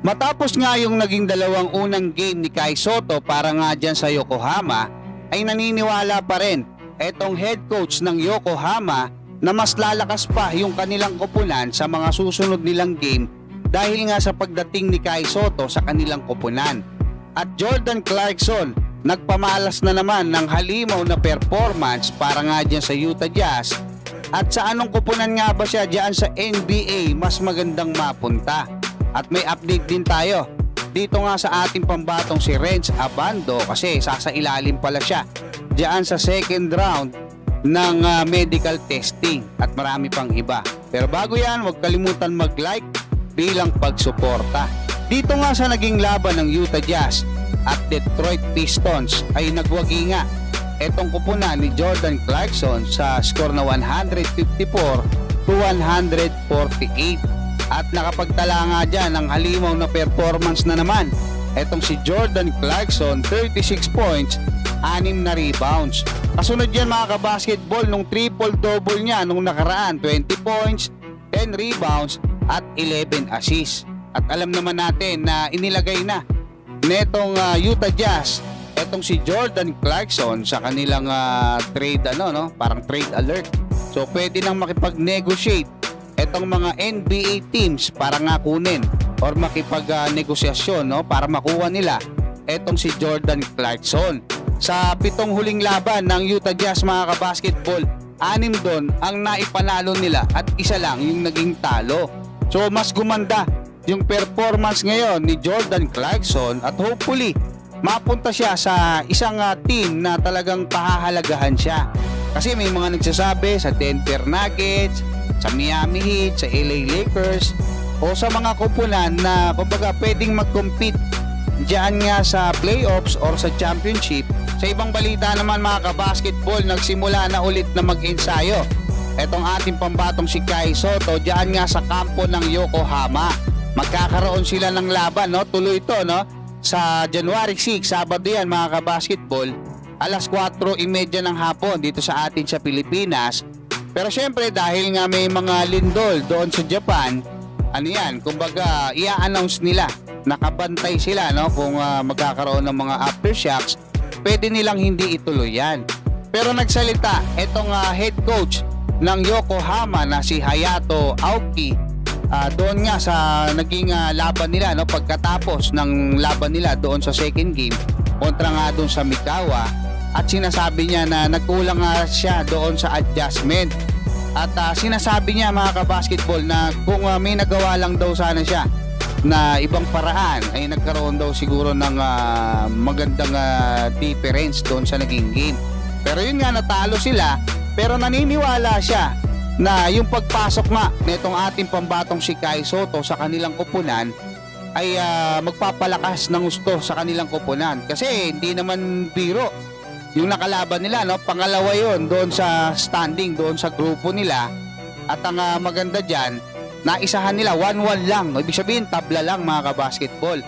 Matapos nga yung naging dalawang unang game ni Kai Soto para nga dyan sa Yokohama, ay naniniwala pa rin etong head coach ng Yokohama na mas lalakas pa yung kanilang koponan sa mga susunod nilang game dahil nga sa pagdating ni Kai Soto sa kanilang koponan. At Jordan Clarkson nagpamalas na naman ng halimaw na performance para nga dyan sa Utah Jazz at sa anong kupunan nga ba siya dyan sa NBA mas magandang mapunta. At may update din tayo dito nga sa ating pambatong si Renz Abando kasi sasailalim pala siya dyan sa second round ng ah, medical testing at marami pang iba. Pero bago yan, huwag kalimutan mag-like bilang pagsuporta. Dito nga sa naging laban ng Utah Jazz at Detroit Pistons ay nagwagi nga etong kupunan ni Jordan Clarkson sa score na 154 to 148 at nakapagtala nga dyan ng halimaw na performance na naman. Etong si Jordan Clarkson 36 points 6 na rebounds. Kasunod yan mga kabasketball nung triple double niya nung nakaraan 20 points 10 rebounds at 11 assists. At alam naman natin na inilagay na netong ah, Utah Jazz etong si Jordan Clarkson sa kanilang ah, trade ano no? Parang trade alert. So pwede nang makipag-negotiate etong mga NBA teams para nga kunin or makipag-negosyasyon no para makuha nila etong si Jordan Clarkson sa pitong huling laban ng Utah Jazz mga kabasketball anim doon ang naipanalo nila at isa lang yung naging talo so mas gumanda yung performance ngayon ni Jordan Clarkson at hopefully mapunta siya sa isang ah, team na talagang pahahalagahan siya. Kasi may mga nagsasabi sa Denver Nuggets, sa Miami Heat, sa LA Lakers o sa mga kupunan na kumbaga pwedeng mag-compete diyan nga sa playoffs or sa championship. Sa ibang balita naman mga kabasketball, nagsimula na ulit na mag-ensayo. Etong ating pambatong si Kai Soto diyan nga sa kampo ng Yokohama. Magkakaroon sila ng laban, no? Tuloy ito, no? Sa January 6, Sabado yan mga kabasketball, alas 4.30 ng hapon dito sa atin sa Pilipinas. Pero syempre dahil nga may mga lindol doon sa Japan, ano yan, kumbaga i-announce nila, nakabantay sila no kung ah, magkakaroon ng mga aftershocks, pwede nilang hindi ituloy yan. Pero nagsalita itong ah, head coach ng Yokohama na si Hayato Aoki ah, doon nga sa naging ah, laban nila no pagkatapos ng laban nila doon sa second game kontra nga doon sa Mikawa at sinasabi niya na nagkulang nga siya doon sa adjustment. At ah, sinasabi niya mga kabasketball na kung ah, may nagawa lang daw sana siya na ibang paraan ay nagkaroon daw siguro ng ah, magandang ah, difference doon sa naging game. Pero yun nga natalo sila pero naniniwala siya na yung pagpasok nga nitong ating pambatong si Kai Soto sa kanilang kupunan ay ah, magpapalakas ng gusto sa kanilang kupunan kasi hindi naman biro yung nakalaban nila no pangalawa yon doon sa standing doon sa grupo nila. At ang ah, maganda diyan naisahan nila 1-1 lang. Ibig sabihin tabla lang mga kabasketball.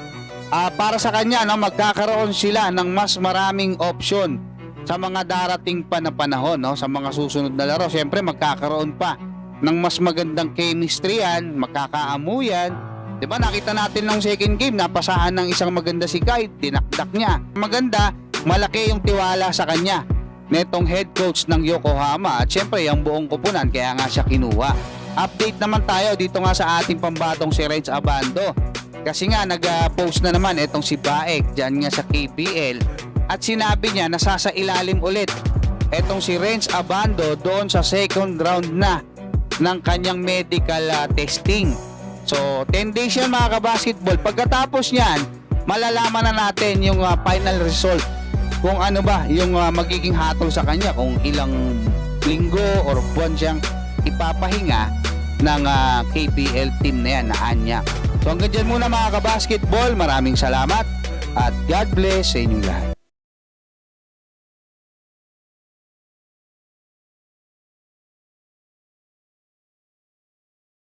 Ah, para sa kanya no magkakaroon sila ng mas maraming option sa mga darating pa na panahon no sa mga susunod na laro. Syempre magkakaroon pa ng mas magandang chemistry yan magkakaamuyan 'di ba nakita natin nung second game napasahan ng isang maganda si Kai tinakdak niya. Maganda malaki yung tiwala sa kanya netong head coach ng Yokohama at syempre yung buong kupunan kaya nga siya kinuha update naman tayo dito nga sa ating pambatong si Renz Abando kasi nga nag-post na naman itong si Baek dyan nga sa KPL at sinabi niya nasasailalim ulit etong si Renz Abando doon sa second round na ng kanyang medical ah, testing. So 10 days yan mga kabasketball. Pagkatapos niyan, malalaman na natin yung ah, final result kung ano ba yung ah, magiging hatol sa kanya kung ilang linggo or buwan siyang ipapahinga ng ah, KPL team na yan na Anya. So hanggang dyan muna mga kabasketball. Maraming salamat at God bless sa inyong lahat.